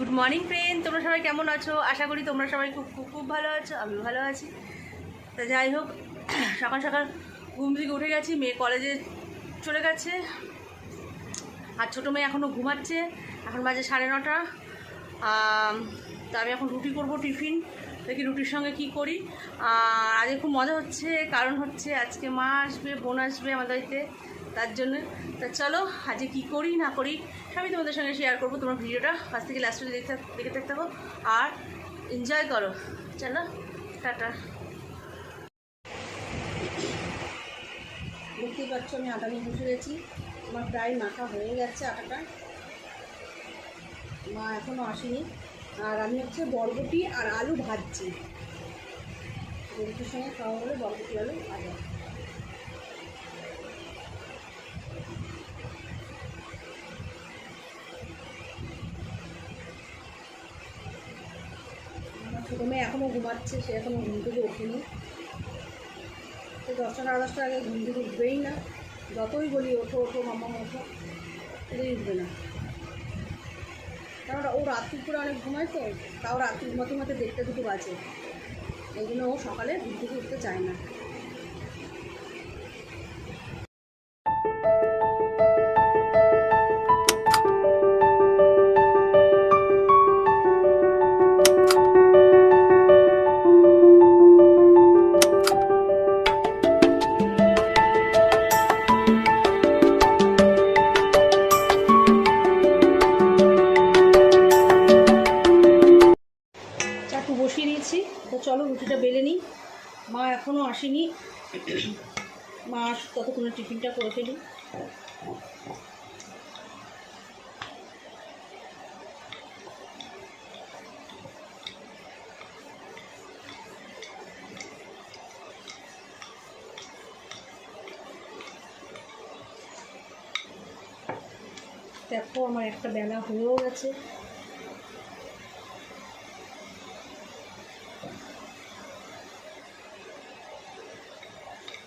Good morning friend তোমরা সবাই কেমন আছো? আশা করি তোমরা সবাই খুব খুব খুব ভালো আছো আমিও ভালো আছি। তা যাই হোক সকাল সকাল ঘুম থেকে উঠে গেছি মেয়ে কলেজে চলে গেছে। আর ছোটো মেয়ে এখনও ঘুমাচ্ছে এখন বাজে সাড়ে নটা। আম, তা আমি এখন রুটি করব টিফিন দেখি রুটির সঙ্গে কি করি। আজকে খুব মজা হচ্ছে কারণ হচ্ছে আজকে মা আসবে বোন আসবে আমাদের বাড়িতে। তার জন্য। তা চলো, আজকে কী করি, না করি, সবই তোমাদের সঙ্গে শেয়ার করব। তোমার ভিডিওটা ফার্স্ট থেকে লাস্ট অব্দি দেখতে দেখে থাকতে থাকো। আর এনজয় করো। চলো, টাটা। দেখতেই পাচ্ছ, আমি আটা নিয়ে বসে গেছি আমার প্রায় মাখা হয়ে গেছে আটাটা। মা এখনও আসেনি। আর আমি হচ্ছে বরবটি আর আলু ভাজছি। বরবটির সঙ্গে খাওয়া হলে বরবটি, আলু, ভাজা। ছোটো মেয়ে এখনও ঘুমাচ্ছে, সে এখনও ঘুম থেকে ওঠেনি। সে দশটা সাড়ে দশটার আগে ঘুম থেকে উঠবেই না। যতই বলি ওঠো ওঠো, মামা ওঠো এটাই উঠবে না। কারণ ও রাত্রি করে অনেক ঘুমায় তো তাও রাত্রি ঘুমাতে ঘুমাতে দেখতে দুটো বাজে। এই জন্য ও সকালে ঘুম থেকে উঠতে চায় না। আসেনি। মা ততক্ষণে টিফিনটা করে ফেলি দেখো আমার একটা বেলা হয়েও গেছে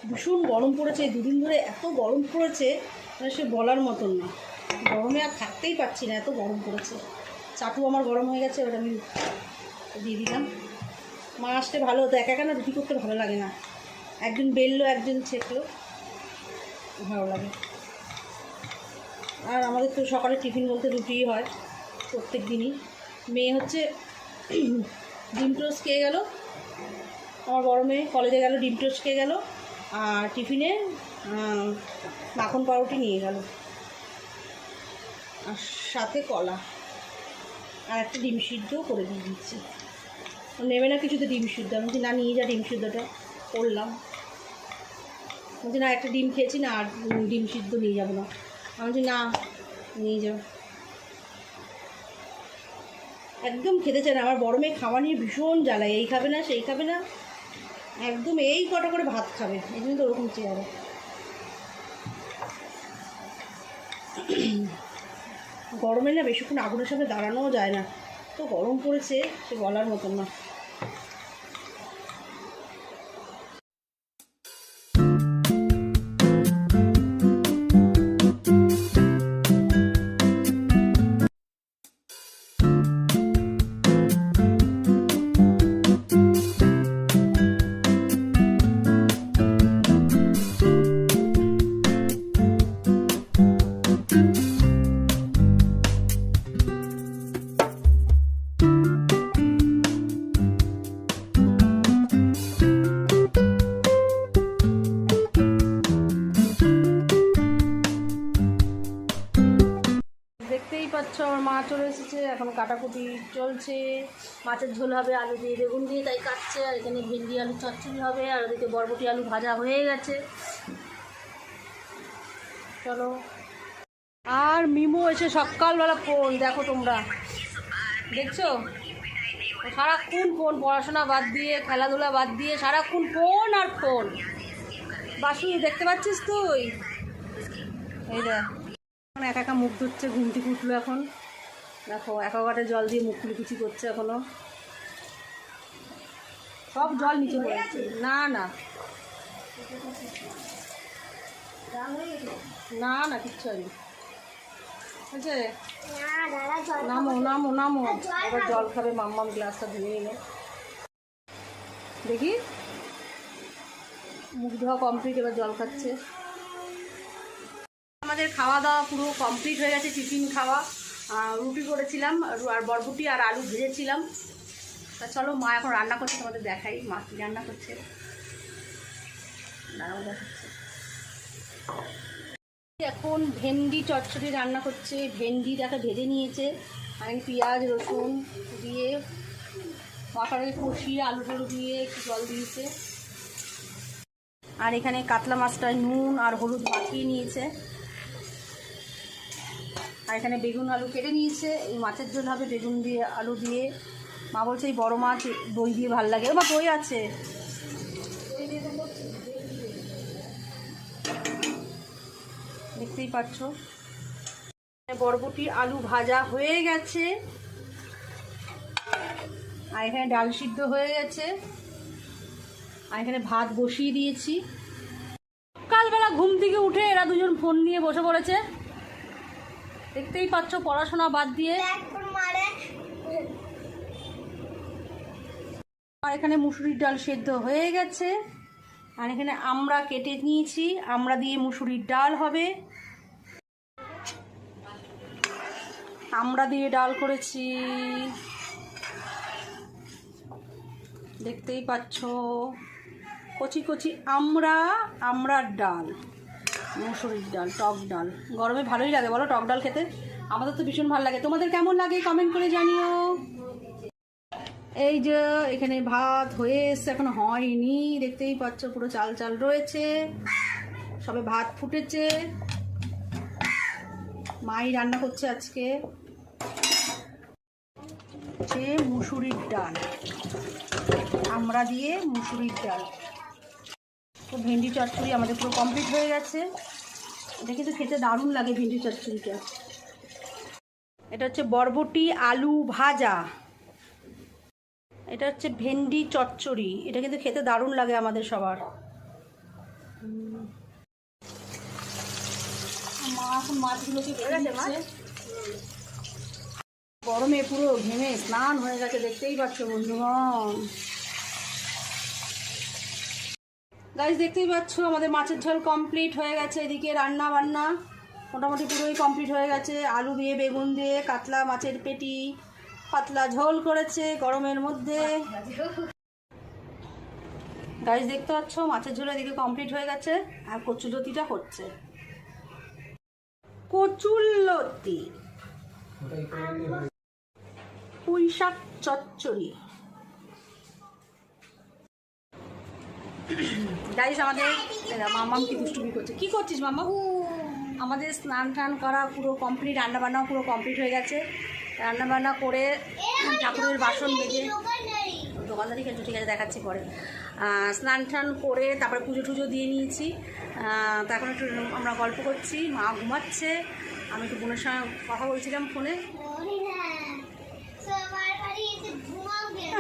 ভীষণ গরম পড়েছে দুদিন ধরে এত গরম পড়েছে মানে সে বলার মতন না। গরমে আর থাকতেই পারছি না, এত গরম পড়েছে। চাটু আমার গরম হয়ে গেছে, এবার আমি দিয়ে দিলাম। মা আসতে ভালো হতো, একা একা না রুটি করতে ভালো লাগে না। একজন বেললো, একজন ছেঁকলো, ভালো লাগে। আর আমাদের তো সকালে টিফিন বলতে রুটিই হয়, প্রত্যেক দিনই। মেয়ে হচ্ছে ডিম টোস্ট খেয়ে গেল, আমার বড় মেয়ে কলেজে গেল, ডিম টোস্ট খেয়ে গেল। আর টিফিনে মাখন পাউরুটি নিয়ে গেল। আর সাথে কলা। আর একটা ডিম সিদ্ধও করে দিয়ে দিচ্ছি। নেবে না কিছুতে ডিম সিদ্ধ। আমি না, নিয়ে যা ডিম সিদ্ধটা। করলাম। বলছি, না, একটা ডিম খেয়েছি না, আর ডিম সিদ্ধ নিয়ে যাব না। আমি বলছি, না, নিয়ে যাও। একদম খেতে চায় না। আমার বড় মেয়ে খাওয়া নিয়ে ভীষণ জ্বালায়। এই খাবে না, সেই খাবে না। একদম এই কটা করে ভাত খাবে, এই জন্য তো ওরকম চেয়ারে। গরমে না বেশিক্ষণ আগুনের সামনে দাঁড়ানোও যায় না। তো গরম পড়েছে, সে বলার মতন না। দেখতেই পাচ্ছ, আমার মা চলে এসেছে। এখন কাটাকুটি চলছে। মাছের ঝোল হবে, আলু দিয়ে, বেগুন দিয়ে, তাই কাটছে। আর এখানে ভেন্ডি, আলু, চচ্চড়ি হবে, আর ওদিকে বরবটি, আলু ভাজা হয়ে গেছে। চলো। আর মিমো এসে সকালবেলা ফোন, দেখো তোমরা। দেখছ? সারাক্ষণ ফোন, পড়াশোনা বাদ দিয়ে, খেলাধুলা বাদ দিয়ে, সারাক্ষণ ফোন আর ফোন। বাসু, দেখতে পাচ্ছিস তুই? এই দেখ। এখন একা একা মুখ ধুচ্ছে, ঘুম থেকে উঠল এখন। দেখো অ্যাকোয়াগার্ডে জল দিয়ে মুখ কুচি করছে এখনও। সব জল নিচে পড়েছে না না। না না, কিচ্ছু হয়নি। জল নামো নামো নামো। এবার জল খাবে মাম্মাম, গ্লাসটা ধুয়ে নিল। দেখি। মুখ ধোয়া কমপ্লিট এবার জল খাচ্ছে। আমাদের খাওয়া দাওয়া পুরো কমপ্লিট হয়ে গেছে টিফিন খাওয়া। রুটি করেছিলাম আর- বরবটি আর আলু ভেজেছিলাম। তা চলো, মা এখন রান্না করছে, তোমাদের দেখাই মা কি রান্না করছে। এখন ভেন্ডি চচ্চড়ি রান্না করছে, ভেন্ডিটাকে ভেজে নিয়েছে। আমি পেঁয়াজ, রসুন দিয়ে মশলাকে কষিয়ে আলু টালু দিয়ে একটু জল দিয়েছে। আর এখানে কাতলা মাছটায় নুন আর হলুদ মাখিয়ে নিয়েছে। আর এখানে বেগুন আলু কেটে নিয়েছে। এই মাছের ঝোল হবে বেগুন দিয়ে, আলু দিয়ে। মা বলছে এই বড়ো মাছ, দই দিয়ে ভালো লাগে। ও মা দই আছে। দেখতেই পাচ্ছ। বরবটি আলু ভাজা হয়ে গেছে। আর এখানে ডাল সিদ্ধ হয়ে গেছে। আর এখানে ভাত বসিয়ে দিয়েছি। সকালবেলা ঘুম থেকে উঠে এরা দুজন ফোন নিয়ে বসে পড়েছে। দেখতেই পাচ্ছ, পড়াশোনা বাদ দিয়ে। আর এখানে মুসুরির ডাল সেদ্ধ হয়ে গেছে। আর এখানে আমরা কেটে নিয়েছি, আমরা দিয়ে মুসুরির ডাল হবে। আমরা দিয়ে ডাল করেছি। দেখতেই পাচ্ছ, কচি কচি আমরা, আমরার ডাল। মুসুরির ডাল, টক ডাল। গরমে ভালোই লাগে, বলো টক ডাল খেতে? আমাদের তো ভীষণ ভালো লাগে। তোমাদের কেমন লাগে কমেন্ট করে জানিও। এই যে, এখানে ভাত হয়ে এসছে, এখন হয়নি। দেখতেই পাচ্ছ, পুরো চাল চাল রয়েছে। সবে ভাত ফুটেছে। মাই রান্না করছে আজকে। মুসুরির ডাল। আমরা দিয়ে মুসুরির ডাল। তো ভেন্ডি চচ্চড়ি আমাদের পুরো কমপ্লিট হয়ে গেছে। এটা কিন্তু খেতে দারুণ লাগে ভেন্ডি চচ্চড়িটা। এটা হচ্ছে বরবটি আলু ভাজা। এটা হচ্ছে ভেন্ডি চচ্চড়ি। এটা কিন্তু খেতে দারুণ লাগে আমাদের সবার। গরমে পুরো ঘেমে স্নান হয়ে গেছে, দেখতেই পাচ্ছ বন্ধুগণ। গাইজ দেখতেই পাচ্ছ, আমাদের মাছের ঝোল কমপ্লিট হয়ে গেছে। এদিকে রান্না বান্না মোটামুটি পুরোই কমপ্লিট হয়ে গেছে। আলু দিয়ে, বেগুন দিয়ে, কাতলা মাছের পেটি, পাতলা ঝোল করেছে গরমের মধ্যে। গাইজ দেখতে পাচ্ছ, মাছের ঝোল এদিকে কমপ্লিট হয়ে গেছে। আর কচুলতিটা হচ্ছে। কচুল্লতি পুঁই শাক চচ্চড়ি। গাইজ আমাদের মামাম দুষ্টুমি করছে। কি করছিস মামা আমাদের স্নান টান করা পুরো কমপ্লিট রান্নাবান্নাও পুরো কমপ্লিট হয়ে গেছে। রান্নাবান্না করে ঠাকুরের বাসন বেজে দোকানদারি খেলছো, ঠিক আছে, দেখাচ্ছি পরে। স্নান টান করে তারপরে পুজো টুজো দিয়ে নিয়েছি। তখন একটু আমরা গল্প করছি, মা ঘুমাচ্ছে। আমি একটু বোনের সঙ্গে কথা বলছিলাম ফোনে সবার বাড়ি এসে ঘুমাও কেন?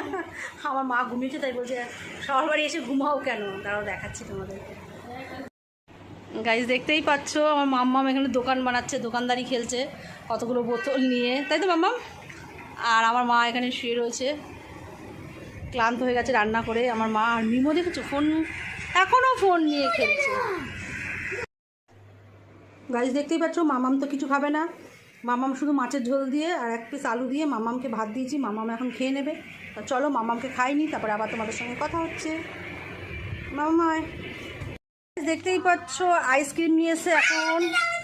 আমার মা ঘুমিয়েছে, তাই বলছে সবার বাড়ি এসে ঘুমাও কেন? তারাও দেখাচ্ছি তোমাদেরকে গাইজ দেখতেই পাচ্ছ, আমার মাম্মাম এখানে দোকান বানাচ্ছে, দোকানদারি খেলছে, কতগুলো বোতল নিয়ে। তাই তো, মাম্মাম? আর আমার মা এখানে শুয়ে রয়েছে, ক্লান্ত হয়ে গেছে রান্না করে। আমার মা আর মিমো দেখেছ? ফোন এখনও ফোন নিয়ে খেলছে। গাইজ দেখতেই পাচ্ছ মামাম তো কিছু খাবে না। মামাম শুধু মাছের ঝোল দিয়ে আর এক পিস আলু দিয়ে মামামকে ভাত দিয়েছি মামাম এখন খেয়ে নেবে। তা চলো মামামকে খাইনি তারপরে আবার তোমাদের সঙ্গে কথা হচ্ছে। মামায় দেখতেই পাচ্ছ আইসক্রিম নিয়ে এসে এখন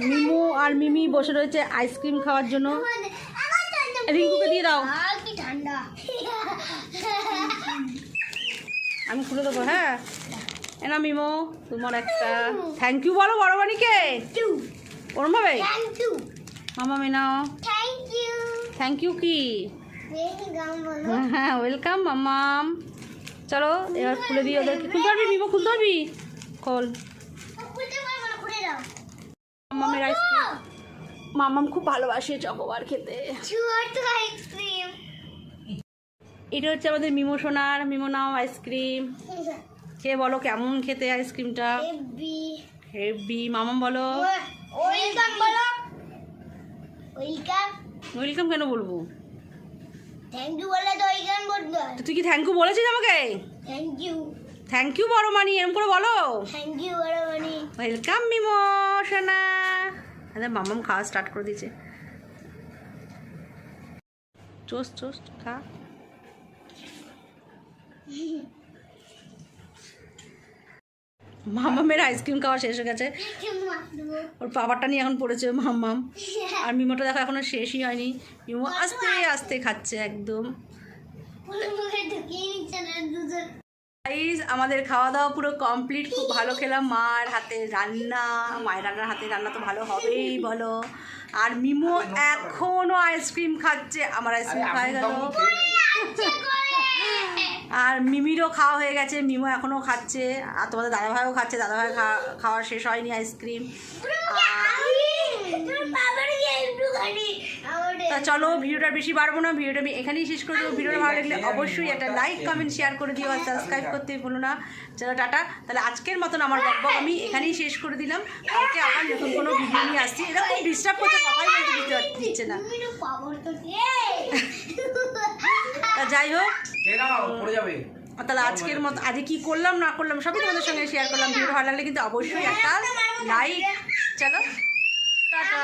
মিমু আর মিমি বসে রয়েছে আইসক্রিম খাওয়ার জন্য। রিঙ্কুকে দিয়ে দাও। আমি খুলে দেবো হ্যাঁ। এনা মিমো তোমার একটা। থ্যাংক ইউ বলো বড় বানিকে ওরম ভাবে? থ্যাংক ইউ মামা মেনাও থ্যাংক ইউ থ্যাংক ইউ কি হ্যাঁ ওয়েলকাম মামাম চলো এবার খুলে দিই ওদেরকে খুলতে পারবি মিমো খুলতে পারবি খোল মামামের আইসক্রিম মামাম খুব ভালোবাসে চকোবার খেতে। এটা হচ্ছে আমাদের মিমো সোনার মিমো নাও আইসক্রিম খেয়ে বলো কেমন খেতে আইসক্রিমটা হেভি মামাম বলো। ওয়েলকাম বলো ওয়েলকাম ওয়েলকাম কেন বলব? থ্যাংক ইউ বলে তো ওয়েলকাম বলতে হয় তুই কি থ্যাংক ইউ বলেছিস আমাকে? থ্যাংক ইউ থ্যাংক ইউ বড় মানি এরম করে বলো। থ্যাংক ইউ বলে মানে। ওয়েলকাম মিমো সোনা। আরে মামাম খাওয়া স্টার্ট করে দিয়েছে। চোস চোস খা। মামামের আইসক্রিম খাওয়া শেষ হয়ে গেছে। ওর পাপারটা নিয়ে এখন পড়েছে মাম্মাম আর মিমোটা দেখো, এখনও শেষই হয়নি। মিমো আস্তে আস্তে খাচ্ছে একদম। আমাদের খাওয়া দাওয়া পুরো কমপ্লিট খুব ভালো খেলাম মার হাতে রান্না, মায়ের রান্নার হাতে রান্না তো ভালো হবেই, বলো। আর মিমো এখনও আইসক্রিম খাচ্ছে। আমার আইসক্রিম খাওয়া গেল। আর মিমিরও খাওয়া হয়ে গেছে মিমো এখনও খাচ্ছে। আর তোমাদের দাদাভাইও খাচ্ছে দাদাভাই খাওয়া খাওয়া শেষ হয়নি আইসক্রিম। তা চলো ভিডিওটা বেশি বাড়বো না ভিডিওটা আমি এখানেই শেষ করে দেবো। ভিডিওটা ভালো লাগলে অবশ্যই একটা লাইক কমেন্ট শেয়ার করে দিও আর সাবস্ক্রাইব করতে ভুলো না। চলো টাটা। তাহলে আজকের মতন আমার বকবক আমি এখানেই শেষ করে দিলাম। কালকে আবার নতুন কোনো ভিডিও নিয়ে আসছি। খুব ডিস্টার্ব করছে কথাই বলতে দিতে দিচ্ছে না। তা যাই হোক। তাহলে আজকের মতো আজকে কি করলাম না করলাম সবই তোমাদের সঙ্গে শেয়ার করলাম। ভিডিও ভালো লাগলে কিন্তু অবশ্যই একটা লাইক চলো টাটা।